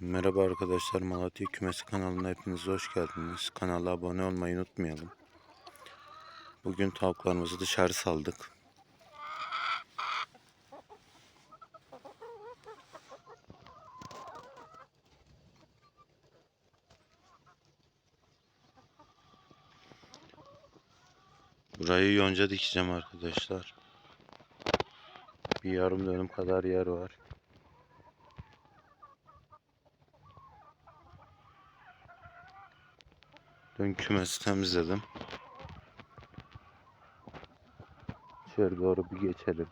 Merhaba arkadaşlar Malatya Kümesi kanalına hepiniz hoş geldiniz. Kanala abone olmayı unutmayalım. Bugün tavuklarımızı dışarı saldık. Burayı yonca dikeceğim arkadaşlar. Bir yarım dönüm kadar yer var. Dün kümesi temizledim. İçeri doğru bir geçelim.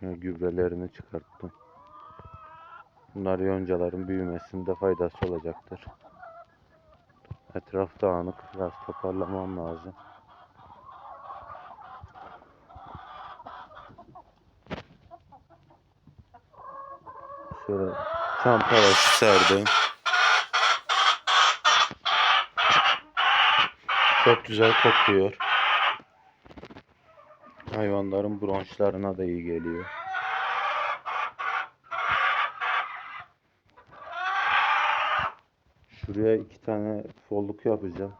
Ya, gübrelerini çıkarttım. Bunlar yoncaların büyümesinde faydası olacaktır. Etraf dağınık. Biraz toparlamam lazım. Şöyle çam tavası serdim. Çok güzel kokuyor. Hayvanların bronşlarına da iyi geliyor. Şuraya iki tane folluk yapacağım.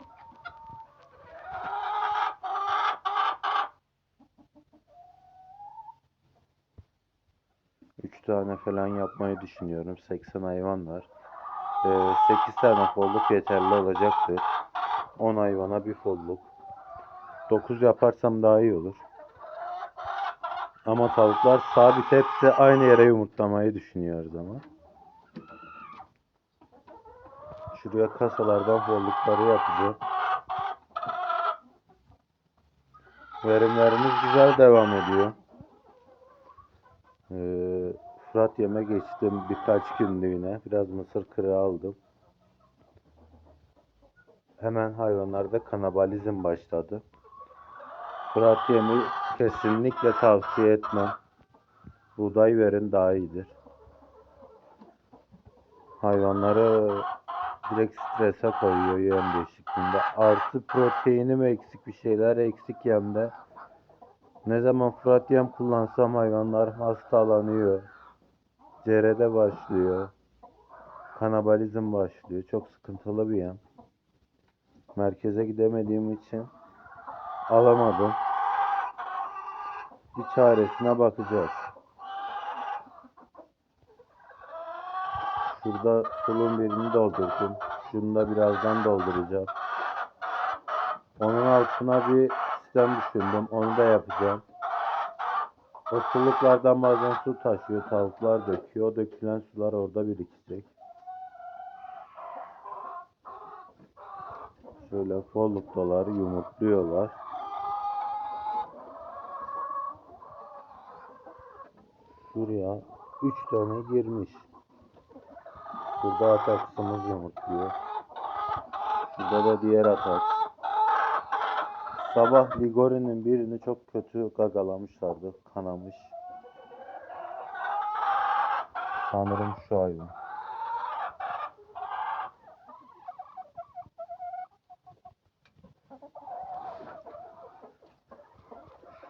Üç tane falan yapmayı düşünüyorum. 80 hayvan var. Ee, 8 tane folluk yeterli olacaktır. 10 hayvana bir folluk. 9 yaparsam daha iyi olur. Ama tavuklar sabit hepsi aynı yere yumurtlamayı düşünüyoruz ama. Şuraya kasalardan follukları yapacağım. Verimlerimiz güzel devam ediyor. Ee, Fırat yeme geçtim birkaç günlüğüne. Biraz mısır kırığı aldım. Hemen hayvanlarda kanabalizm başladı. Fırat yemi kesinlikle tavsiye etmem. Buğday verin daha iyidir. Hayvanları direkt strese koyuyor yem değişikliğinde. Artı proteini mi eksik bir şeyler eksik yemde. Ne zaman fırat yem kullansam hayvanlar hastalanıyor. Cerede başlıyor. Kanabalizm başlıyor. Çok sıkıntılı bir yem. Merkeze gidemediğim için alamadım. Bir çaresine bakacağız. Şurada sulun birini doldurdum. Şunu da birazdan dolduracağım. Onun altına bir sistem düşündüm. Onu da yapacağım. O suluklardan bazen su taşıyor. Tavuklar döküyor. O dökülen sular orada birikecek. Şöyle folluktaları yumurtluyorlar. Şuraya 3 tane girmiş. Burada ataksımız yumurtluyor. Şurada da diğer ataks. Sabah Ligori'nin birini çok kötü gagalamışlardı. Kanamış. Sanırım şu hayvan.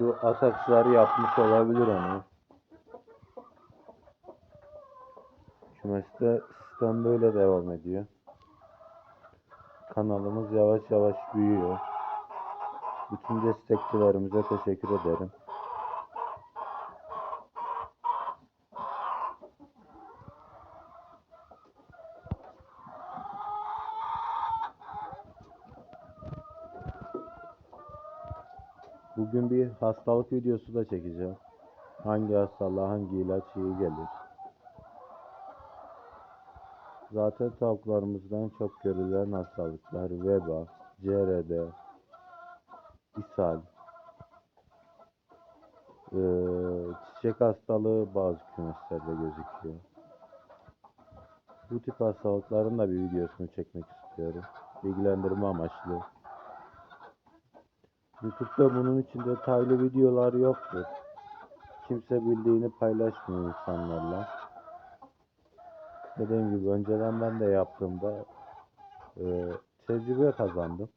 Şu ataksları yapmış olabilir onu. Kümeste sistem böyle devam ediyor. Kanalımız yavaş yavaş büyüyor. Bütün destekçilerimize teşekkür ederim. Bugün bir hastalık videosu da çekeceğim. Hangi hastalığa hangi ilaç iyi gelir? Zaten tavuklarımızdan çok görülen hastalıklar veba, CRD, ishal, eee, çiçek hastalığı bazı kümeslerde gözüküyor. Bu tip hastalıkların da bir videosunu çekmek istiyorum. Bilgilendirme amaçlı. YouTube'da bunun için detaylı videolar yoktur. Kimse bildiğini paylaşmıyor insanlarla. Dediğim gibi önceden ben de yaptığımda e, tecrübe kazandım.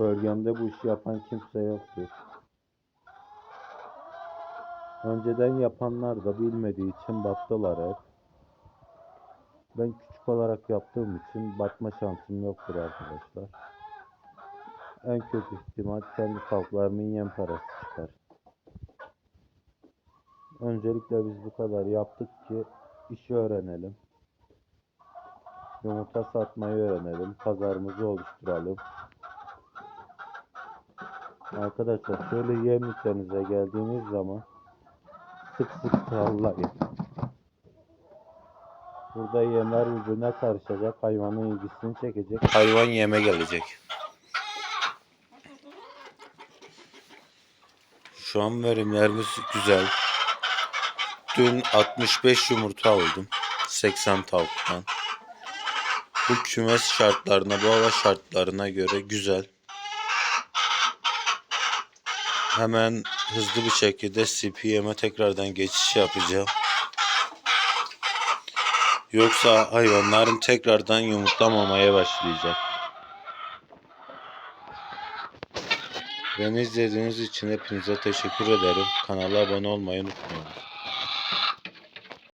Bölgemde bu işi yapan kimse yoktur. Önceden yapanlar da bilmediği için battılar hep. Ben küçük olarak yaptığım için batma şansım yoktur arkadaşlar. En kötü ihtimal kendi tavuklarımın yem parası çıkar. Öncelikle biz bu kadar yaptık ki işi öğrenelim. Yumurta satmayı öğrenelim. Pazarımızı oluşturalım. Arkadaşlar şöyle yemliklerinize geldiğiniz zaman sık sık sallayın. Burada yemler birbirine karışacak. Hayvanın ilgisini çekecek. Hayvan yeme gelecek. Şu an verimlerimiz güzel. Dün 65 yumurta aldım. 80 tavuktan. Bu kümes şartlarına, bu hava şartlarına göre güzel. Hemen hızlı bir şekilde CPM'e tekrardan geçiş yapacağım. Yoksa hayvanlarım tekrardan yumurtlamamaya başlayacak. Beni izlediğiniz için hepinize teşekkür ederim. Kanala abone olmayı unutmayın.